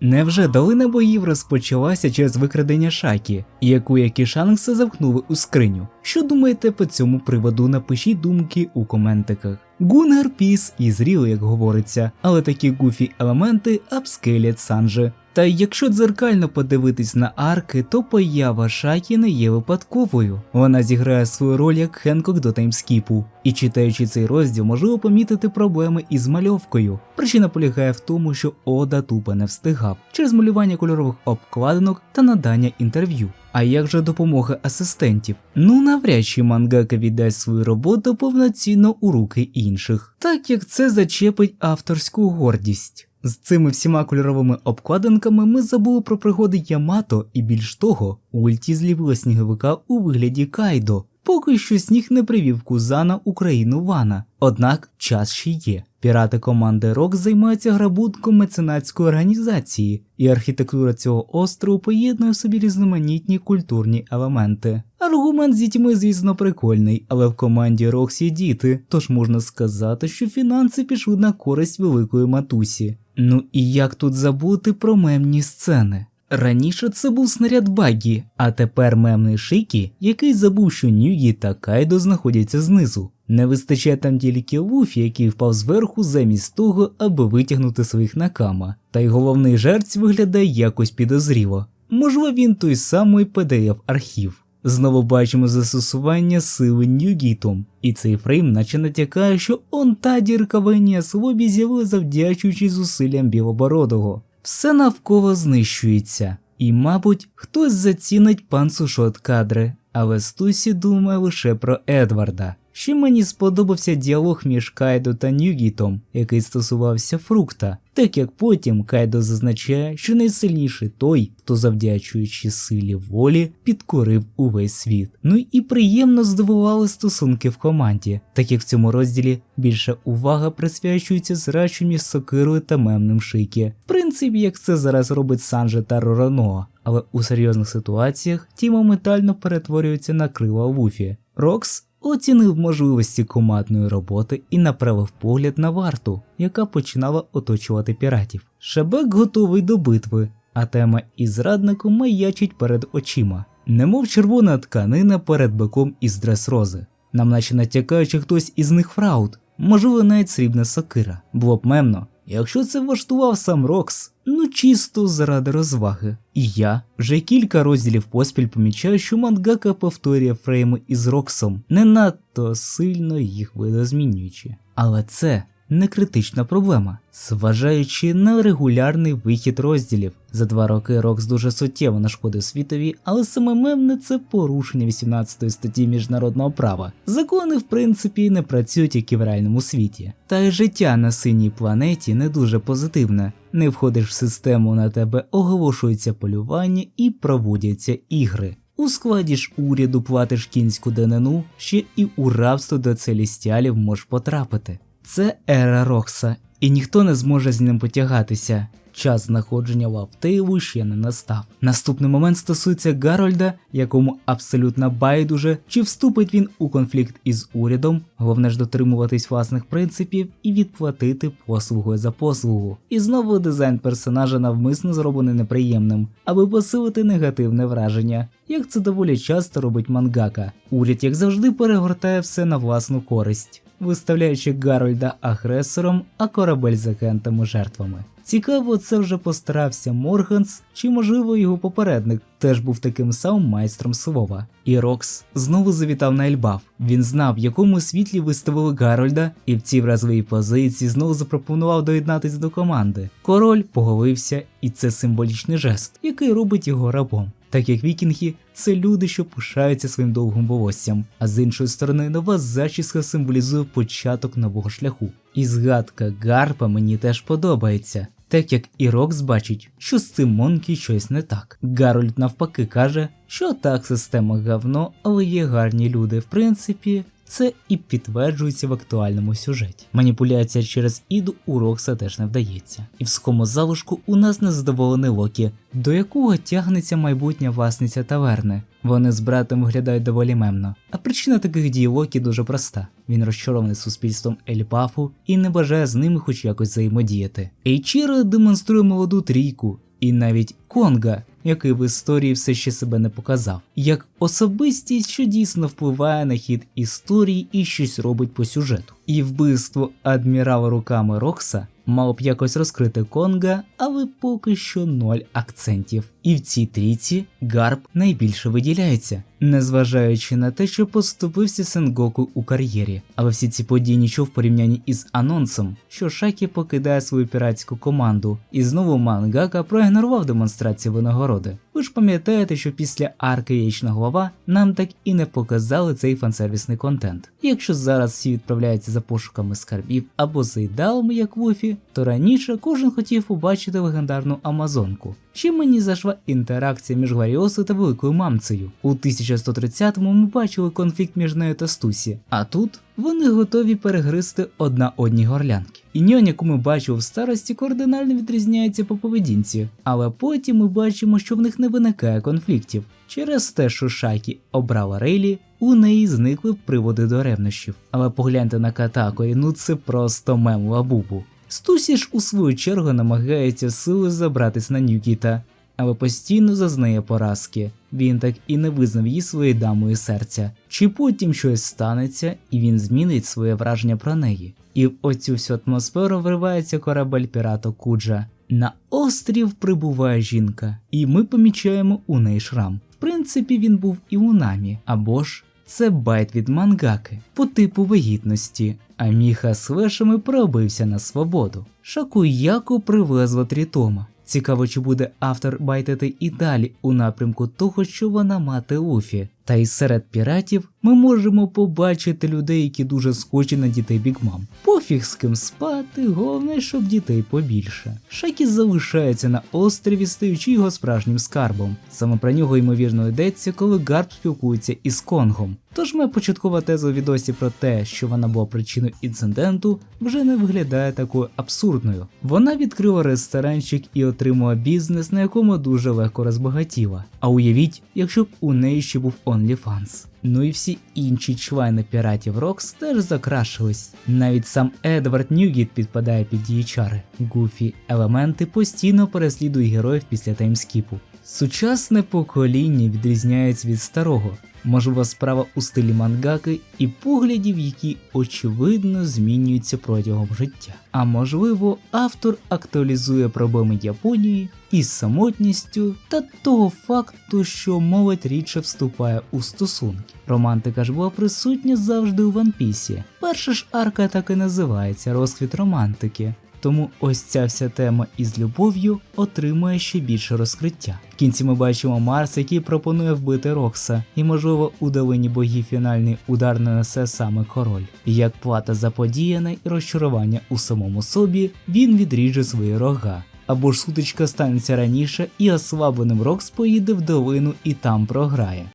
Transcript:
Невже долина боїв розпочалася через викрадення Шакі, яку які Шанкса замкнули у скриню? Що думаєте по цьому приводу? Напишіть думки у коментиках. Гунгар піс і зріли, як говориться, але такі гуфі елементи апскейлять Санджи. Та якщо дзеркально подивитись на арки, то поява Шакі не є випадковою. Вона зіграє свою роль як Хенкок до таймскіпу. І читаючи цей розділ, можливо помітити проблеми із мальовкою. Причина полягає в тому, що Ода тупо не встигав через малювання кольорових обкладинок та надання інтерв'ю. А як же допомога асистентів? Ну навряд чи мангака віддасть свою роботу повноцінно у руки інших, так як це зачепить авторську гордість. З цими всіма кольоровими обкладинками ми забули про пригоди Ямато і більш того, Ульті зліпила сніговика у вигляді Кайдо. Поки що сніг не привів Кузана у країну Вана. Однак час ще є. Пірати команди Рок займаються грабунком меценатської організації, і архітектура цього острову поєднує в собі різноманітні культурні елементи. Аргумент з дітьми, звісно, прикольний, але в команді Рокс є діти, тож можна сказати, що фінанси пішли на користь великої матусі. Ну і як тут забути про мемні сцени? Раніше це був снаряд Баггі, а тепер мемний Шикі, який забув, що Нюгі та Кайдо знаходяться знизу. Не вистачає там тільки Луфі, який впав зверху замість того, аби витягнути своїх накама. Та й головний жерць виглядає якось підозріло. Можливо, він той самий PDF архів. Знову бачимо застосування сили Ньюгітом, і цей фрейм наче натякає, що он та дірка в Еніас з'явила завдячуючи зусиллям Білобородого. Все навколо знищується, і, мабуть, хтось зацінить пан Сушот кадри, але Стусі думає лише про Едварда. Ще мені сподобався діалог між Кайдо та Нюгітом, який стосувався фрукта, так як потім Кайдо зазначає, що найсильніший той, хто завдячуючи силі волі, підкорив увесь світ. Ну і приємно здивували стосунки в команді, так як в цьому розділі більша увага присвячується зрачу між сокирою та мемним шикі. В принципі, як це зараз робить Санджа та Рораноа, але у серйозних ситуаціях ті моментально перетворюються на крила Луфі. Рокс оцінив можливості командної роботи і направив погляд на варту, яка починала оточувати піратів. Шебек готовий до битви, а тема із зрадником маячить перед очима, немов червона тканина перед биком із дрес-рози. Нам наче натякаючи хтось із них фрауд, можливо, навіть срібна сокира. Було б мемно, якщо це влаштував сам Рокс, ну чисто заради розваги. І я вже кілька розділів поспіль помічаю, що мангака повторює фрейми із Роксом, не надто сильно їх видозмінюючи. Але це не критична проблема, зважаючи на регулярний вихід розділів. За два роки Рокс дуже суттєво нашкодив світові, але саме мемне це порушення 18 статті міжнародного права. Закони, в принципі, не працюють як і в реальному світі. Та й життя на синій планеті не дуже позитивне. Не входиш в систему, на тебе оголошується полювання і проводяться ігри. У складі ж уряду платиш кінську данину, ще і у рабство до целістіалів можеш потрапити. Це ера Рокса, і ніхто не зможе з ним потягатися. Час знаходження Лавтейлу ще не настав. Наступний момент стосується Гарольда, якому абсолютно байдуже, чи вступить він у конфлікт із урядом, головне ж дотримуватись власних принципів і відплатити послугою за послугу. І знову дизайн персонажа навмисно зроблений неприємним, аби посилити негативне враження, як це доволі часто робить мангака. Уряд, як завжди, перегортає все на власну користь виставляючи Гарольда агресором, а корабель з агентами жертвами. Цікаво, це вже постарався Морганс, чи, можливо, його попередник теж був таким самим майстром слова. І Рокс знову завітав на Ельбаф. Він знав, в якому світлі виставили Гарольда, і в цій вразливій позиції знову запропонував доєднатись до команди. Король поголився, і це символічний жест, який робить його рабом. Так як вікінги це люди, що пишаються своїм довгим волоссям, а з іншої сторони, нова зачіска символізує початок нового шляху. І згадка Гарпа мені теж подобається, так як і Рокс бачить, що з цим Монкі щось не так. Гарольд навпаки каже, що так, система говно, але є гарні люди. В принципі, це і підтверджується в актуальному сюжеті. Маніпуляція через іду у Рокса теж не вдається. І в схому залишку у нас незадоволений Локі, до якого тягнеться майбутня власниця таверни. Вони з братом виглядають доволі мемно. А причина таких дій Локі дуже проста: він розчарований суспільством Ельпафу і не бажає з ними хоч якось взаємодіяти. Ейчіро демонструє молоду трійку, і навіть Конга, який в історії все ще себе не показав, як особистість, що дійсно впливає на хід історії і щось робить по сюжету. І вбивство адмірала руками Рокса мало б якось розкрити Конга, але поки що ноль акцентів. І в цій трійці Гарп найбільше виділяється, незважаючи на те, що поступився Сенгоку у кар'єрі. Але всі ці події нічого в порівнянні із анонсом, що Шакі покидає свою піратську команду, і знову Мангака проігнорував демонстрацію винагороди. Ви ж пам'ятаєте, що після арки Яєчна голова нам так і не показали цей фансервісний контент. Якщо зараз всі відправляються за пошуками скарбів або за ідеалами, як Вуфі, то раніше кожен хотів побачити легендарну Амазонку. Чим мені зайшла інтеракція між Гларіосою та великою мамцею. У 1130-му ми бачили конфлікт між нею та Стусі, а тут вони готові перегризти одна одній горлянки. І ньонь, яку ми бачили в старості, кардинально відрізняється по поведінці, але потім ми бачимо, що в них не виникає конфліктів. Через те, що Шакі обрала Рейлі, у неї зникли приводи до ревнощів. Але погляньте на Катако, і ну це просто мем лабубу. Стусі ж у свою чергу намагається силою забратись на Нюкіта, але постійно зазнає поразки. Він так і не визнав її своєю дамою серця. Чи потім щось станеться, і він змінить своє враження про неї. І в оцю всю атмосферу вривається корабель пірата Куджа. На острів прибуває жінка, і ми помічаємо у неї шрам. В принципі, він був і у намі, або ж це байт від мангаки по типу вагітності, а міха з вешами пробився на свободу. Шакуяку привезла Трітома. Цікаво, чи буде автор байтити і далі у напрямку того, що вона мати Луфі. Та й серед піратів ми можемо побачити людей, які дуже схожі на дітей Бігмам. Пофіг з ким спати, головне, щоб дітей побільше. Шакі залишається на острові, стаючи його справжнім скарбом. Саме про нього ймовірно йдеться, коли Гарп спілкується із Конгом. Тож моя початкова теза у відосі про те, що вона була причиною інциденту, вже не виглядає такою абсурдною. Вона відкрила ресторанчик і отримала бізнес, на якому дуже легко розбагатіла. А уявіть, якщо б у неї ще був OnlyFans. Ну і всі інші члени піратів Рокс теж закрашились. Навіть сам Едвард Ньюгіт підпадає під її чари. Гуфі елементи постійно переслідують героїв після таймскіпу. Сучасне покоління відрізняється від старого. Можливо, справа у стилі мангаки і поглядів, які очевидно змінюються протягом життя. А можливо, автор актуалізує проблеми Японії із самотністю та того факту, що молодь рідше вступає у стосунки. Романтика ж була присутня завжди у Ванпісі. Перша ж арка так і називається розквіт романтики. Тому ось ця вся тема із любов'ю отримує ще більше розкриття. В кінці ми бачимо Марс, який пропонує вбити Рокса, і, можливо, у долині богів фінальний удар нанесе саме король. Як плата за подіяне і розчарування у самому собі, він відріже свої рога. Або ж сутичка станеться раніше, і ослабленим Рокс поїде в долину і там програє.